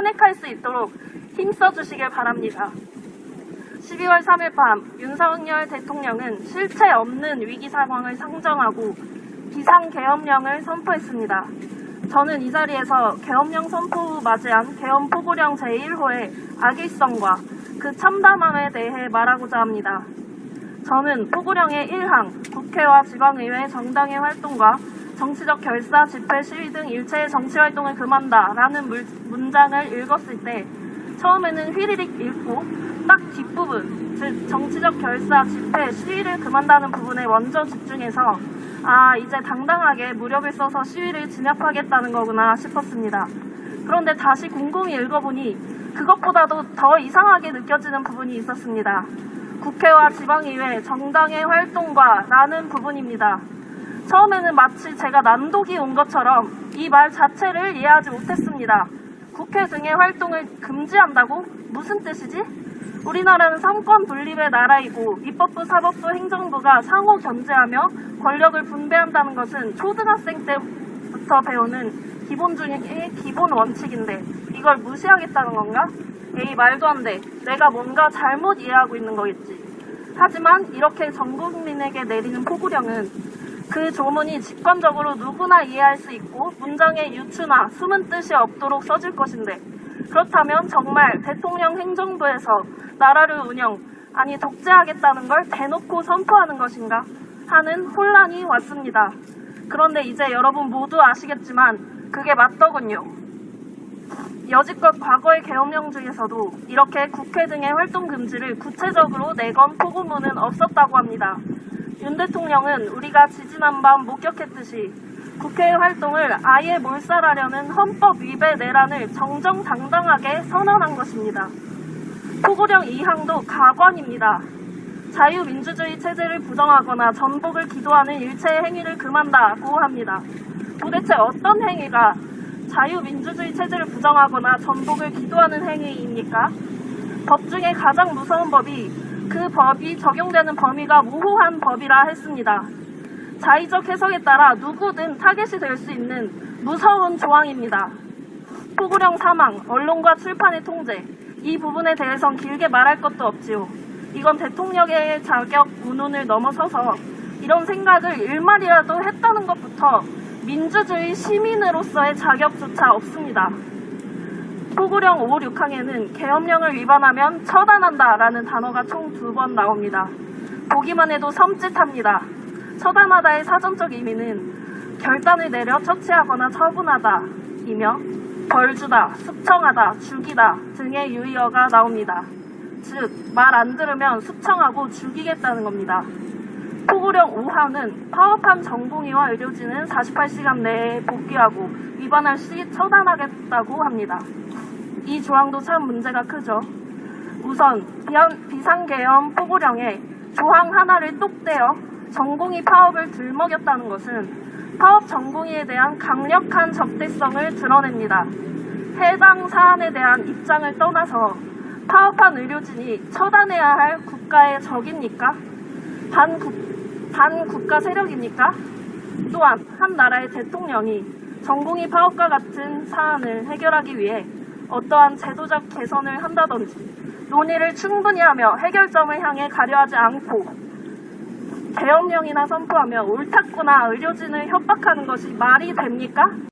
탄핵할 수 있도록 힘써 주시길 바랍니다. 12월 3일 밤 윤석열 대통령은 실체 없는 위기 상황을 상정하고 비상계엄령을 선포했습니다. 저는 이 자리에서 계엄령 선포 후 맞이한 계엄 포고령 제1호의 악일성과 그 참담함에 대해 말하고자 합니다. 저는 포고령의 1항 국회와 지방의회 정당의 활동과 정치적 결사, 집회, 시위 등 일체의 정치활동을 금한다 라는 물- 문장을 읽었을 때 처음에는 휘리릭 읽고 딱 뒷부분, 즉 정치적 결사, 집회, 시위를 금한다는 부분에 먼저 집중해서 아 이제 당당하게 무력을 써서 시위를 진압하겠다는 거구나 싶었습니다. 그런데 다시 곰곰이 읽어보니 그것보다도 더 이상하게 느껴지는 부분이 있었습니다. 국회와 지방의회, 정당의 활동과 라는 부분입니다. 처음에는 마치 제가 난독이 온 것처럼 이 말 자체를 이해하지 못했습니다. 국회 등의 활동을 금지한다고? 무슨 뜻이지? 우리나라는 삼권 분립의 나라이고 입법부, 사법부, 행정부가 상호 견제하며 권력을 분배한다는 것은 초등학생 때부터 배우는 기본 중의 기본 원칙인데 이걸 무시하겠다는 건가? 에이 말도 안 돼. 내가 뭔가 잘못 이해하고 있는 거겠지. 하지만 이렇게 전 국민에게 내리는 포구령은 그 조문이 직관적으로 누구나 이해할 수 있고 문장의 유추나 숨은 뜻이 없도록 써질 것인데 그렇다면 정말 대통령 행정부에서 나라를 운영 아니 독재하겠다는 걸 대놓고 선포하는 것인가 하는 혼란이 왔습니다. 그런데 이제 여러분 모두 아시겠지만 그게 맞더군요. 여지껏 과거의 계엄령 중에서도 이렇게 국회 등의 활동 금지를 구체적으로 내건 포고문은 없었다고 합니다. 윤 대통령은 우리가 지지난 밤 목격했듯이 국회의 활동을 아예 몰살하려는 헌법 위배 내란을 정정당당하게 선언한 것입니다. 포고령 2항도 가관입니다. 자유민주주의 체제를 부정하거나 전복을 기도하는 일체의 행위를 금한다고 합니다. 도대체 어떤 행위가 자유민주주의 체제를 부정하거나 전복을 기도하는 행위입니까? 법 중에 가장 무서운 법이 그 법이 적용되는 범위가 모호한 법이라 했습니다. 자의적 해석에 따라 누구든 타겟이 될 수 있는 무서운 조항입니다. 포구령 사망, 언론과 출판의 통제, 이 부분에 대해선 길게 말할 것도 없지요. 이건 대통령의 자격 운운을 넘어서서 이런 생각을 일말이라도 했다는 것부터 민주주의 시민으로서의 자격조차 없습니다. 포구령 5, 6항에는 계엄령을 위반하면 처단한다라는 단어가 총 두 번 나옵니다. 보기만 해도 섬찟합니다. 처단하다의 사전적 의미는 결단을 내려 처치하거나 처분하다 이며 벌주다, 숙청하다, 죽이다 등의 유의어가 나옵니다. 즉, 말 안 들으면 숙청하고 죽이겠다는 겁니다. 포구령 5항은 파업한 전공의와 의료진은 48시간 내에 복귀하고 위반할 시 처단하겠다고 합니다. 이 조항도 참 문제가 크죠. 우선 비상- 비상계엄 포고령에 조항 하나를 똑 떼어 전공의 파업을 들먹였다는 것은 파업 전공의에 대한 강력한 적대성을 드러냅니다. 해당 사안에 대한 입장을 떠나서 파업한 의료진이 처단해야 할 국가의 적입니까? 반국, 반국가 세력입니까? 또한 한 나라의 대통령이 전공의 파업과 같은 사안을 해결하기 위해 어떠한 제도적 개선을 한다든지 논의를 충분히 하며 해결점을 향해 가려하지 않고 계엄령이나 선포하며 옳다구나 의료진을 협박하는 것이 말이 됩니까?